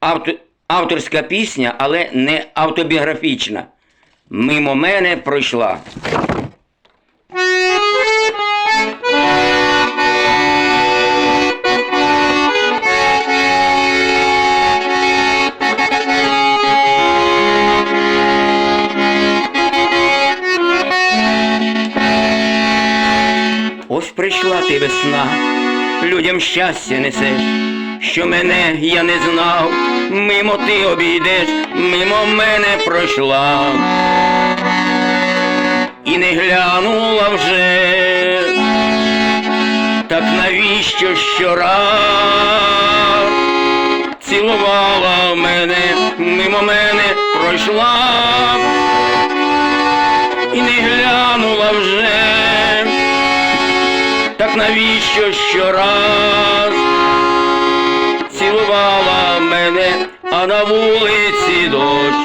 Авто, авторська пісня, але не автобіографічна. Мимо мене пройшла. Ось прийшла ти весна, людям щастя несеш, що мене я не знав, мимо ти обійдеш, мимо мене пройшла. І не глянула вже, так навіщо щораз цілувала мене, мимо мене пройшла Так навіщо щораз цілувала мене, а на вулиці дощ,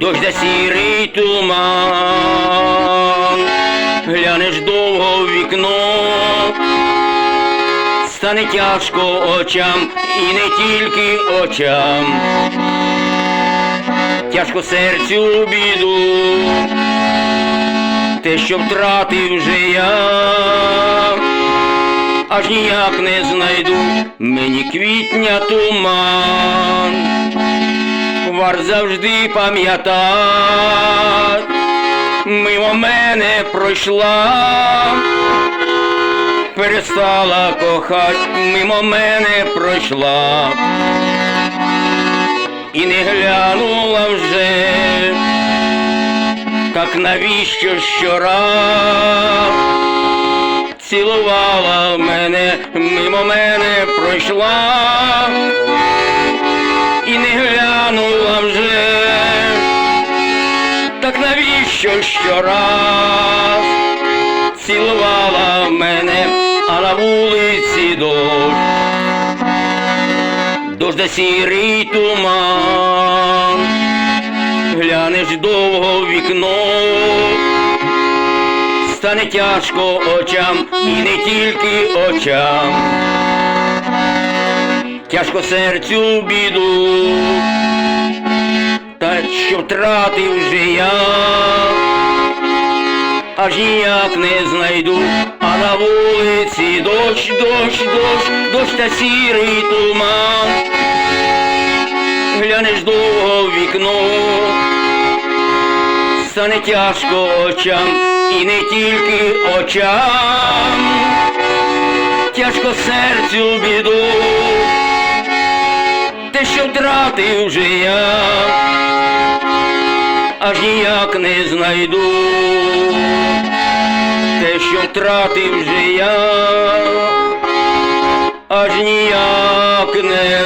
дощ за сірий туман, глянеш довго в вікно, стане тяжко очам і не тільки очам, тяжко серцю біду те, що втратив вже я, аж ніяк не знайду мені квітня туман, вар завжди пам'ятать, мимо мене пройшла, перестала кохать, мимо мене пройшла. І не глянула вже так навіщо щораз цілувала мене, мимо мене пройшла. І не глянула вже, так навіщо щораз цілувала мене, а на вулиці дощ, да сірий туман. Глянеш довго вікно, стане тяжко очам і не тільки очам, тяжко серцю біду, та що втратив вже я, аж ніяк не знайду, а на вулиці дощ, дощ, дощ, дощ та сірий туман. Глянеш довго в вікно, стане тяжко очам і не тільки очам, тяжко серцю біду, те, що втратив вже я, аж ніяк не знайду, те, що втратив вже я, аж ніяк не